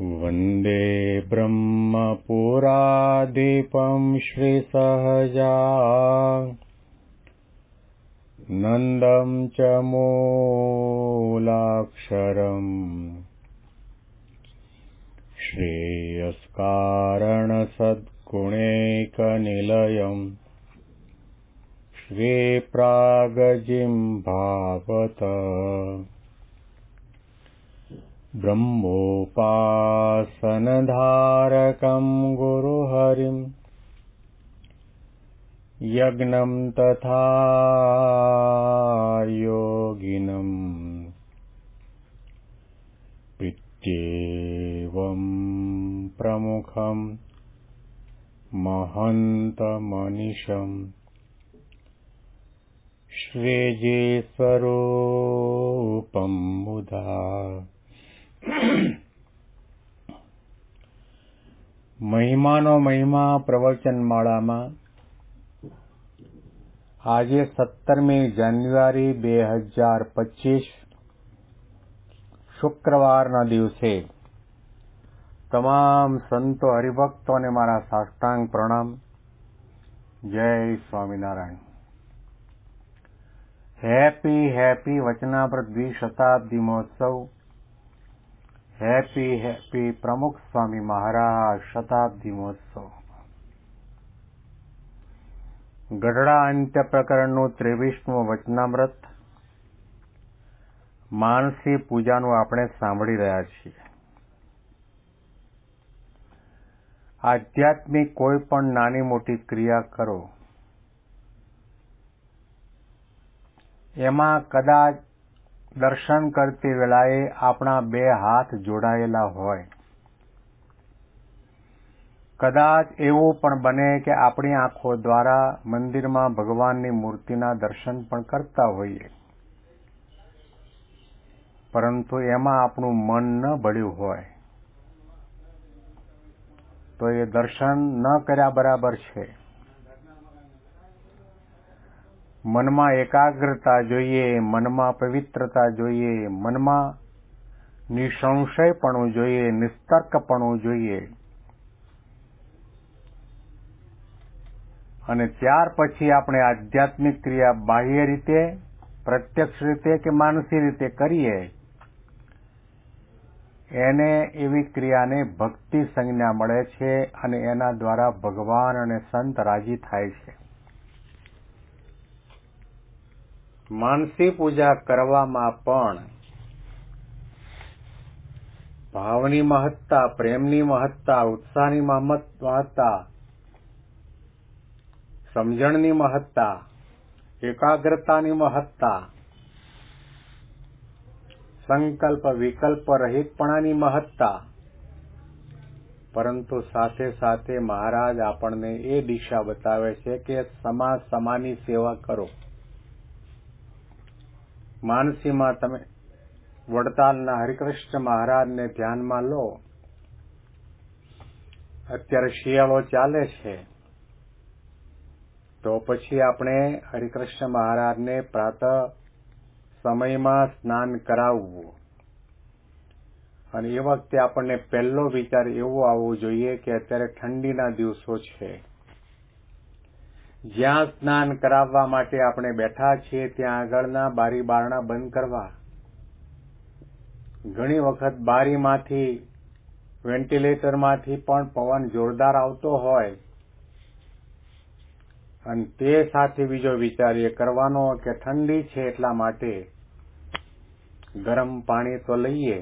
वन्दे ब्रह्मपुरादीपं श्रीसहजा। नन्दं च मूलाक्षरम्। श्रेयस्कारणसद्गुणैकनिलयम्। श्रीप्रागजिम्भावत ब्रह्मोपासनधारकं गुरुहरिम्। यज्ञं तथा योगिनम् पित्येवं प्रमुखं महन्तमनिशम्। श्रेजे स्वरूपं मुदा મહિમાનો મહિમા પ્રવચન માળામાં આજે સત્તરમી જાન્યુઆરી બે હજાર પચીસ શુક્રવારના દિવસે તમામ સંતો હરિભક્તોને મારા સાષ્ટાંગ પ્રણામ. જય સ્વામિનારાયણ. હેપી હેપી વચનાપ્રત દ્વિશતાબ્દી મહોત્સવ. હેપી હેપી પ્રમુખ સ્વામી મહારાજ શતાબ્દી મહોત્સવ ગઢડા અંત્ય પ્રકરણનું ત્રેવીસમું વચનામૃત માનસી પૂજાનું આપણે સાંભળી રહ્યા છીએ આધ્યાત્મિક કોઈ પણ નાની મોટી ક્રિયા કરો એમાં કદાચ દર્શન કરતી વેળાએ આપણા બે હાથ જોડાયેલા હોય. કદાચ એવું પણ બને કે આપણી આંખો દ્વારા મંદિરમાં ભગવાનની મૂર્તિના દર્શન પણ કરતા હોઈએ. પરંતુ એમાં આપણું મન ન ભળ્યું હોય. તો એ દર્શન ન કર્યા બરાબર છે. મનમાં એકાગ્રતા જોઈએ, મનમાં પવિત્રતા જોઈએ, મનમાં નિસંશયપણું જોઈએ, નિસ્તર્કપણું જોઈએ. અને ત્યાર પછી આપણે આધ્યાત્મિક ક્રિયા બાહ્ય રીતે, પ્રત્યક્ષ રીતે કે માનસી રીતે કરીએ, એને એવી ક્રિયાને ભક્તિ સંજ્ઞા મળે છે અને એના દ્વારા ભગવાન અને સંત રાજી થાય છે. માનસી પૂજા કરવામાં પણ ભાવની મહત્તા, પ્રેમની મહત્તા, ઉત્સાહની મહત્તા સમજણની મહત્તા, એકાગ્રતાની મહત્તા, સંકલ્પ, વિકલ્પ રહિતપણાની મહત્તા. પરંતુ સાથે સાથે મહારાજ આપણને એ દિશા બતાવે છે કે સમા સમાની સેવા કરો. માનસીમાં તમે વડતાલના હરિકૃષ્ણ મહારાજને ધ્યાનમાં લો. અત્યારે શિયાળો ચાલે છે. તો પછી આપણે હરિકૃષ્ણ મહારાજને પ્રાત સમયમાં સ્નાન કરાવવું. અને એ વખતે આપણને પહેલો વિચાર એવો આવવો જોઈએ કે અત્યારે ઠંડીના દિવસો છે. જ્યાં સ્નાન કરાવવા માટે આપણે બેઠા છીએ, ત્યાં આગળના બારી બારણા બંધ કરવા. ઘણી વખત બારીમાંથી, વેન્ટિલેટરમાંથી પણ પવન જોરદાર આવતો હોય. અને તે સાથે બીજો વિચાર એ કરવાનો કે ઠંડી છે એટલા માટે ગરમ પાણી તો લઈએ,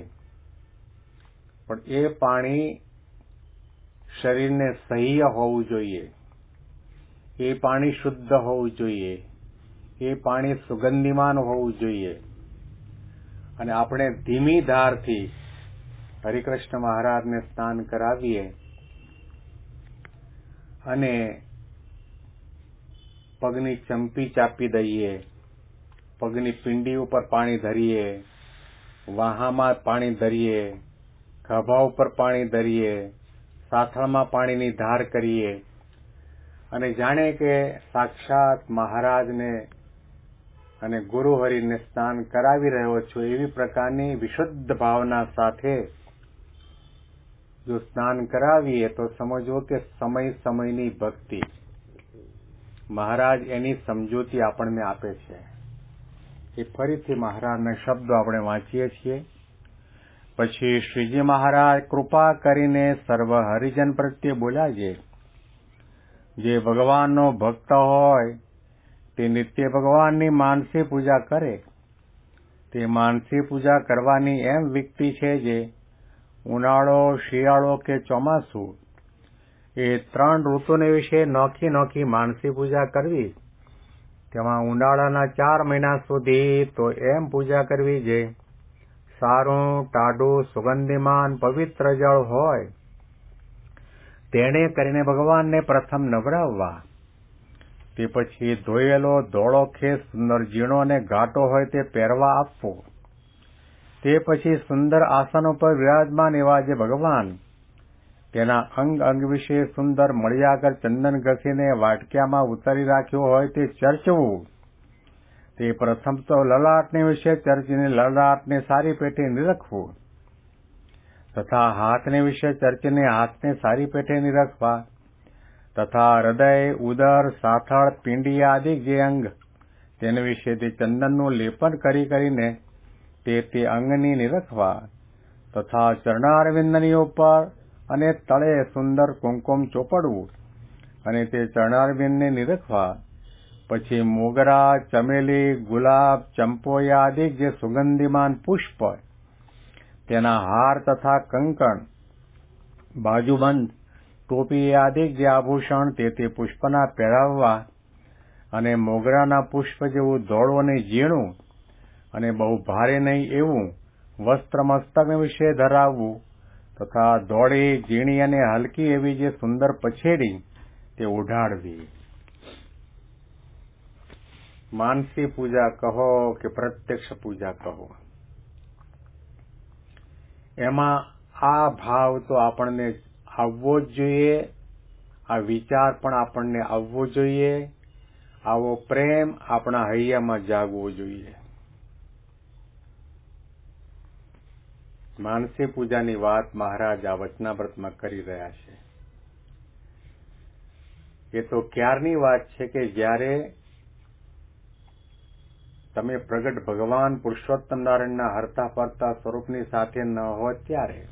પણ એ પાણી શરીરને સહ્ય હોવું જોઈએ. એ પાણી શુદ્ધ હોવું જોઈએ. એ પાણી સુગંધિમાન હોવું જોઈએ. અને આપણે ધીમી ધારથી હરિકૃષ્ણ મહારાજને સ્નાન કરાવીએ અને પગની ચંપી ચાપી દઈએ, પગની પિંડી ઉપર પાણી ધરીએ, વાહામાં પાણી ધરીએ ખભા ઉપર પાણી ધરીએ, સાથળમાં પાણીની ધાર કરીએ અને જાણે કે સાક્ષાત મહારાજને અને ગુરુ હરિને સ્નાન કરાવી રહ્યો છું એવી પ્રકારની વિશુદ્ધ ભાવના સાથે જો સ્નાન કરાવીએ તો સમજવો કે સમય સમયની ભક્તિ. મહારાજ એની સમજૂતી આપણને આપે છે. એ ફરીથી મહારાજના શબ્દો આપણે વાંચીએ છીએ. પછી શ્રીજી મહારાજ, કૃપા કરીને સર્વ હરિજન પ્રત્યે બોલ્યા છે જે ભગવાનનો ભક્ત હોય, તે નિત્ય ભગવાનની માનસી પૂજા કરે. તે માનસી પૂજા કરવાની એમ વ્યક્તિ છે જે ઉનાળો, શિયાળો કે ચોમાસું, એ ત્રણ ઋતુને વિશે નોખી નોખી માનસી પૂજા કરવી. તેમાં ઉનાળાના ચાર મહિના સુધી તો એમ પૂજા કરવી જે સારું, ટાઢું, સુગંધીમાન, પવિત્ર જળ હોય. તેણે કરીને ભગવાનને પ્રથમ નવરાવવા તે પછી ધોયેલો, ધોળો ખેસ સુંદર ઝીણો અને ઘાટો હોય તે પહેરવા આપવો. તે પછી સુંદર આસન ઉપર વિરાજમાન એવા જે ભગવાન, તેના અંગ અંગ વિશે સુંદર મળ્યાગર ચંદન ઘસીને વાટક્યામાં ઉતારી રાખ્યો હોય તે ચર્ચવું. તે પ્રથમ તો લલાટને વિશે ચર્ચીને લલાટને સારી પેટે નિરખવું. તથા હાથને વિશે ચર્ચને હાથને સારી પેટે નિરખવા તથા હૃદય, ઉદર, સાથળ, પિંડી આદિ જે અંગ, તેને વિશે તે ચંદનનું લેપન કરી કરીને તે તે અંગની નિરખવા, તથા ચરણારવિંદની ઉપર અને તળે સુંદર કુમકુમ ચોપડવું અને તે ચરણારવિંદને નિરખવા, પછી મોગરા, ચમેલી, ગુલાબ ચંપોયા આદિ જે સુગંધિમાન પુષ્પ તેના હાર તથા કંકણ, બાજુબંધ, ટોપી આદિ જે આભૂષણ તે તે પુષ્પના પહેરાવવા અને મોગરાના પુષ્પ જેવું દોડો અને ઝીણું અને બહુ ભારે નહીં એવું વસ્ત્ર મસ્તક વિશે ધરાવવું તથા દોડે ઝીણી અને હલકી એવી જે સુંદર પછેડી તે ઉઢાડવી. માનસી પૂજા કહો કે પ્રત્યક્ષ પૂજા કહો? એમાં આ ભાવ તો આપણને આવવો જ જોઈએ, આ વિચાર પણ આપણને આવવો જોઈએ, આવો પ્રેમ આપણા હૈયામાં જાગવો જોઈએ. માનસી પૂજાની વાત મહારાજ આ વચનાવ્રતમાં કરી રહ્યા છે. એ તો ક્યારની વાત છે કે જ્યારે તમે પ્રગટ ભગવાન પુરુષોત્તમ નારાયણના હરતા ફરતા સ્વરૂપની સાથે ન હોય ત્યારે.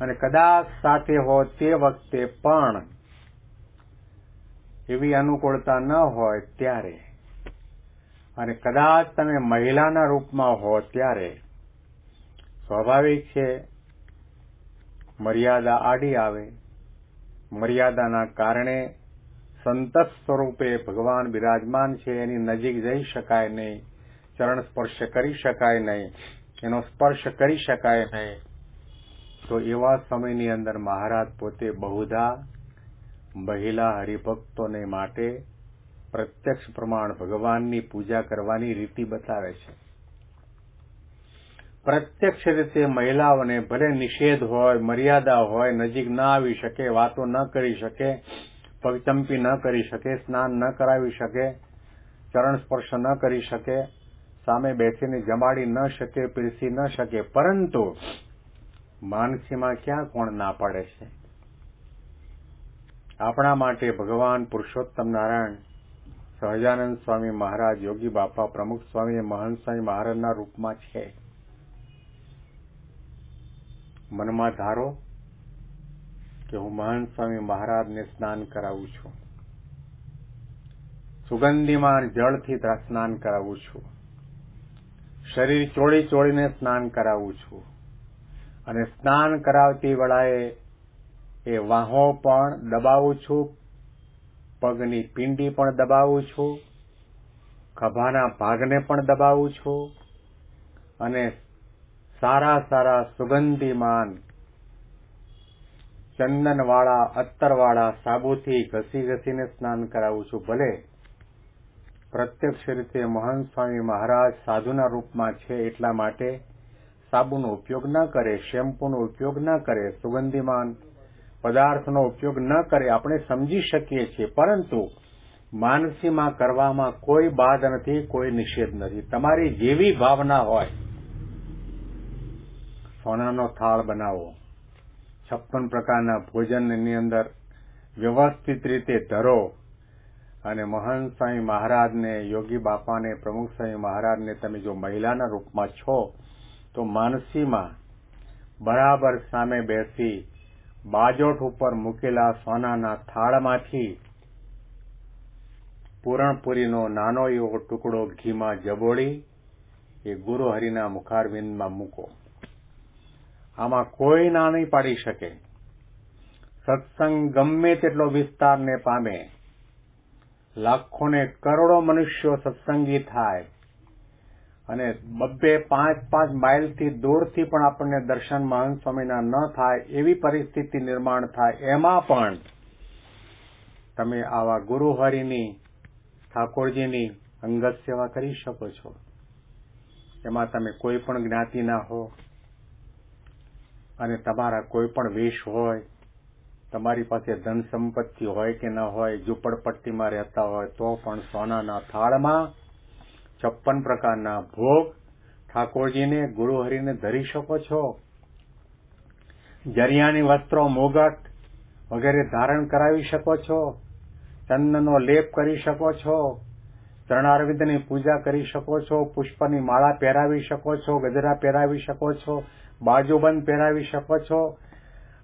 અને કદાચ સાથે હો તે વખતે પણ એવી અનુકૂળતા ન હોય ત્યારે. અને કદાચ તમે મહિલાના રૂપમાં હો ત્યારે. સ્વાભાવિક છે, મર્યાદા આડી આવે. મર્યાદાના કારણે સંત સ્વરૂપે ભગવાન બિરાજમાન છે, એની નજીક જઈ શકાય નહીં, ચરણ સ્પર્શ કરી શકાય નહીં, એનો સ્પર્શ કરી શકાય નહીં. તો એવા સમયની અંદર મહારાજ પોતે બહુધા મહિલા હરિભક્તોને માટે પ્રત્યક્ષ પ્રમાણ ભગવાનની પૂજા કરવાની રીતિ બતાવે છે. પ્રત્યક્ષ રીતે મહિલાઓને ભલે નિષેધ હોય, મર્યાદા હોય, નજીક ના આવી શકે, વાતો ન કરી શકે પગચંપી ન કરી શકે, સ્નાન ન કરાવી શકે, ચરણ સ્પર્શ ન કરી શકે, સામે બેસીને જમાડી ન શકે, પીરસી ન શકે, પરંતુ માનસીમાં ક્યાં કોણ ના પાડે છે? આપણા માટે ભગવાન પુરુષોત્તમ નારાયણ, સહજાનંદ સ્વામી મહારાજ, યોગી બાપા પ્રમુખ સ્વામી, મહંત સ્વામી મહારાજના રૂપમાં છે. મનમાં ધારો કે હું મહંત સ્વામી મહારાજને સ્નાન કરાવું છું. સુગંધીમાન જળથી સ્નાન કરાવું છું. શરીર ચોળી ચોળીને સ્નાન કરાવું છું. અને સ્નાન કરાવતી વેળાએ એ વાહો પણ દબાવું છું, પગની પિંડી પણ દબાવું છું, ખભાના ભાગને પણ દબાવું છું અને સારા સારા સુગંધીમાન ચંદનવાળા, અત્તરવાળા સાબુથી ઘસી ઘસીને સ્નાન કરાવું છું. ભલે પ્રત્યક્ષ રીતે મહાન સ્વામી મહારાજ સાધુના રૂપમાં છે એટલા માટે સાબુનો ઉપયોગ ન કરે, શેમ્પૂનો ઉપયોગ ન કરે, સુગંધીમાન પદાર્થનો ઉપયોગ ન કરે, આપણે સમજી શકીએ છીએ. પરંતુ માનસીમાં કરવામાં કોઈ બાદ નથી, કોઈ નિષેધ નથી. તમારી જેવી ભાવના હોય, સોનાનો થાળ બનાવો છપ્પન પ્રકારના ભોજનની અંદર વ્યવસ્થિત રીતે ધરો અને મહાન સ્વામી મહારાજને, યોગી બાપાને, પ્રમુખ સ્વામી મહારાજને તમે જો મહિલાના રૂપમાં છો, તો માનસીમાં બરાબર સામે બેસી બાજોઠ ઉપર મૂકેલા સોનાના થાળમાંથી પૂરણપુરીનો નાનો એવો ટુકડો ઘીમાં જબોળી એ ગુરુ હરિના મુખારવિંદમાં મૂકો. આમાં કોઈ ના નહીં પાડી શકે. સત્સંગ ગમે તેટલો વિસ્તારને પામે. લાખોને કરોડો મનુષ્યો સત્સંગી થાય. અને બબ્બે પાંચ પાંચ માઇલથી દૂરથી પણ આપણને દર્શન મહંત સ્વામીના ન થાય એવી પરિસ્થિતિ નિર્માણ થાય એમાં પણ તમે આવા ગુરુહરિની, ઠાકોરજીની અંગત સેવા કરી શકો છો. એમાં તમે કોઈ પણ જ્ઞાતિના હો. અને તમારા કોઈ પણ વેશ હોય, તમારી પાસે ધન સંપત્તિ હોય કે ન હોય, ઝૂંપડપટ્ટીમાં રહેતા હોય, તો પણ સોનાના થાળમાં છપ્પન પ્રકારના ભોગ ઠાકોરજીને ગુરુહરિને ધરી શકો છો. જરિયાની વસ્ત્રો, મોગટ વગેરે ધારણ કરાવી શકો છો. ચંદનનો લેપ કરી શકો છો. ચરણારવિંદની પૂજા કરી શકો છો, પુષ્પની માળા પહેરાવી શકો છો, ગજરા પહેરાવી શકો છો, બાજુબંધ પહેરાવી શકો છો.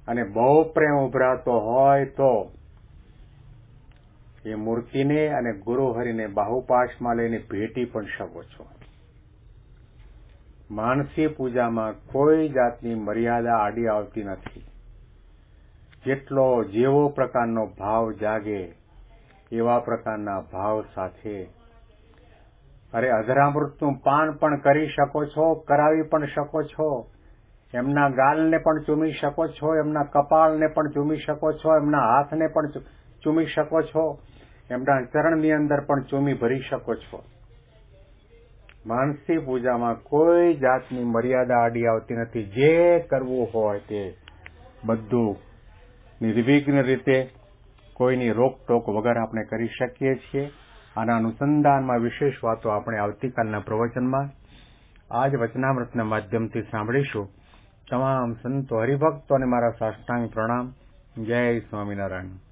અને બહુ પ્રેમ ઉભરાતો હોય તો એ મૂર્તિને અને ગુરુહરિને બાહુપાશમાં લઈને ભેટી પણ શકો છો. માનસી પૂજામાં કોઈ જાતની મર્યાદા આડી આવતી નથી. જેટલો જેવો પ્રકારનો ભાવ જાગે એવા પ્રકારના ભાવ સાથે અરે અધરામૃતનું પાન પણ કરી શકો છો, કરાવી પણ શકો છો. એમના ગાલને પણ ચૂમી શકો છો, એમના કપાળને પણ ચૂમી શકો છો, એમના હાથને પણ ચૂમી શકો છો. એમના ચરણની અંદર પણ ચૂમી ભરી શકો છો. માનસી પૂજામાં કોઈ જાતની મર્યાદા આડી આવતી નથી. જે કરવું હોય તે બધું નિર્વિઘ્ન રીતે કોઈની રોકટોક વગર આપણે કરી શકીએ છીએ. આના અનુસંધાનમાં વિશેષ વાતો આપણે આવતીકાલના પ્રવચનમાં, આજ વચનામૃતના માધ્યમથી સાંભળીશું. તમામ સંતો હરિભક્તોને મારા સાષ્ટાંગ પ્રણામ. જય સ્વામિનારાયણ.